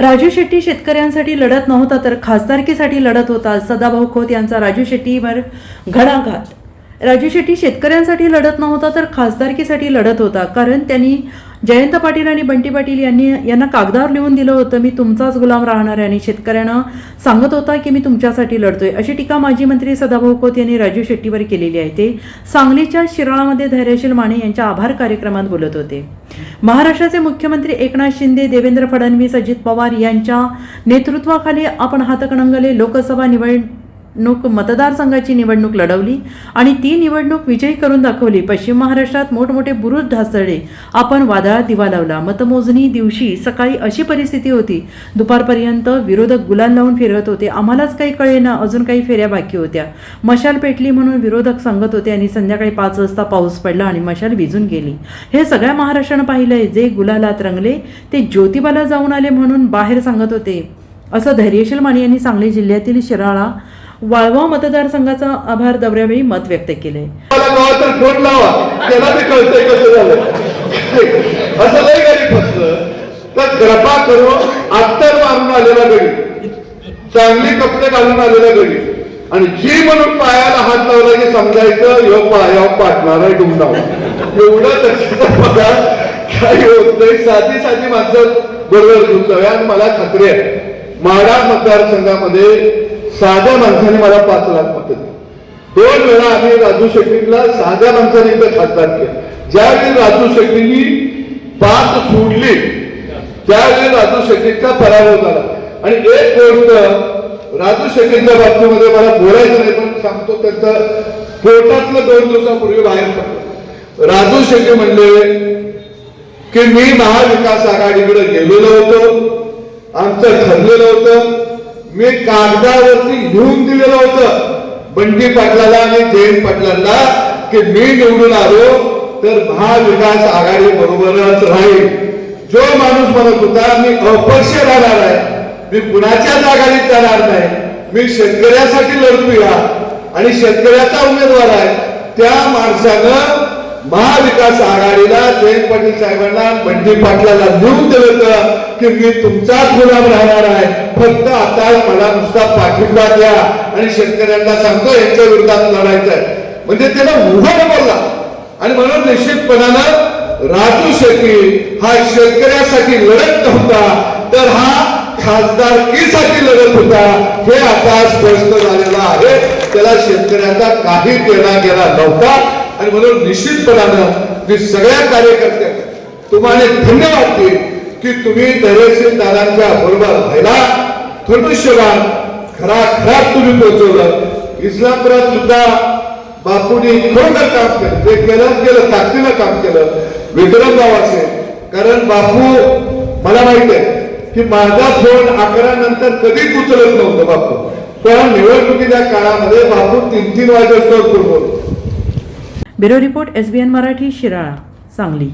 राजू शेट्टी शेतकऱ्यांसाठी लढत नव्हता तर खासदारकीसाठी लढत होता. सदाभाऊ खोत यांचा राजू शेट्टीवर घणाघात. राजू शेट्टी शेतकऱ्यांसाठी लढत नव्हता तर खासदारकीसाठी लढत होता. कारण त्यांनी जयंत पाटील आणि बंटी पाटील यांनी यांना कागदावर लिहून दिलं होतं मी तुमचाच गुलाम राहणार आहे. आणि शेतकऱ्यांना सांगत होता की मी तुमच्यासाठी लढतोय. अशी टीका माजी मंत्री सदाभाऊ खोत यांनी राजू शेट्टीवर केलेली आहे. ते सांगलीच्या शिराळामध्ये धैर्यशील माने यांच्या आभार कार्यक्रमात बोलत होते. महाराष्ट्राचे मुख्यमंत्री एकनाथ शिंदे देवेंद्र फडणवीस अजित पवार यांच्या नेतृत्वाखाली आपण हातकणंगले लोकसभा निवडणूक मतदारसंघाची निवडणूक लढवली आणि ती निवडणूक विजयी करून दाखवली. पश्चिम महाराष्ट्रात मोठमोठे बुरुज ढासळले. आपण वादळात दिवा लावला. मतमोजणी दिवशी सकाळी अशी परिस्थिती होती. दुपारपर्यंत विरोधक गुलाल लावून फिरत होते. आम्हालाच काही कळेना. अजून काही फेऱ्या बाकी होत्या. मशाल पेटली म्हणून विरोधक सांगत होते आणि संध्याकाळी पाच वाजता पाऊस पडला आणि मशाल भिजून गेली. हे सगळ्या महाराष्ट्रानं पाहिलंय. जे गुलालात रंगले ते ज्योतिबाला जाऊन आले म्हणून बाहेर सांगत होते. असं धैर्यशील माने यांनी सांगली जिल्ह्यातील शिराळा वाळवा मतदारसंघाचा आभार दौऱ्यावेळी मत व्यक्त केले. मला गावात तर फोन लावा. त्याला ते कळतंय कसं झालं असं नाही गरीब फसलं. तर कृपा करून अत्तर मारून आलेला गडी. चांगली कपडे घालून आलेला गडी. आणि जी म्हणून पायाला हात लावला की समजायचं ह्यो पाया पाटणार आहे डुमडाव. एवढं लक्षात बघा. काही होत नाही. साधी साधी माणसं बरोबर तुमचं आणि मला खात्री आहे. माडा मतदारसंघामध्ये साध्या माणसाने मला पाच लाख मत दिली. दोन वेळा आम्ही राजू शेट्टीला साध्या माणसाने इथं खासदार केलं. ज्यावेळी राजू शेट्टींनी पाच सोडली त्यावेळी राजू शेट्टीचा पराभव झाला. आणि एक गोष्ट राजू शेट्टींच्या बाबतीमध्ये मला बोलायचं नाही पण सांगतो त्यांचं कोर्टातलं दोन दिवसापूर्वी बाहेर पडलं. राजू शेट्टी म्हणले की मी महाविकास आघाडीकडे गेलेलो होतो आमचं ठरलेलं होतं मी कागदावरती लिहून दिलेलं होतं. बंटी पाटलाला आणि जयंत पाटलांना की मी निवडून आलो तर महाविकास आघाडी बरोबरच राहील. जो माणूस म्हणत होता मी अपक्ष राहणार आहे मी कुणाच्याच आघाडीत जाणार नाही मी शेतकऱ्यासाठी लढतोया. आणि शेतकऱ्याचा उमेदवार आहे त्या माणसानं महाविकास आघाडीला जयंत पाटील साहेबांना बंडी पाटलाला लिहून दिलं होतं की मी तुमचाच गुलाम राहणार आहे. फक्त आता मला नुसता पाठिंबा द्या. आणि शेतकऱ्यांना सांगतो यांच्या विरोधात लढायचं आहे. म्हणजे त्याला उघड बोलला. आणि म्हणून निश्चितपणानं राजू शेट्टी हा शेतकऱ्यासाठी लढत नव्हता तर हा खासदारकीसाठी लढत होता. हे आता स्पष्ट झालेलं आहे. त्याला शेतकऱ्याचा काही देणा गेला नव्हता. आणि म्हणून निश्चितपणानं मी सगळ्या कार्यकर्त्यांना तुम्हाला धन्यवाद देईन की तुम्ही तहसीलदारांच्या बरोबर व्हायला धनुष्यवान खरा तुम्ही पोहोचवलं इस्लामपुरात सुद्धा बापूंनी खरोखर काम केलं. ते केलं केलं ताकदीनं काम केलं. विक्रमगाव असेल. कारण बापू मला माहीत आहे की माझा फोन अकरा नंतर कधीच उचलत नव्हतं बापू. पण निवडणुकीच्या काळामध्ये बापू तीन तीन वाजेस्तोवर bureau report S B N Marathi Shirala. Sangli.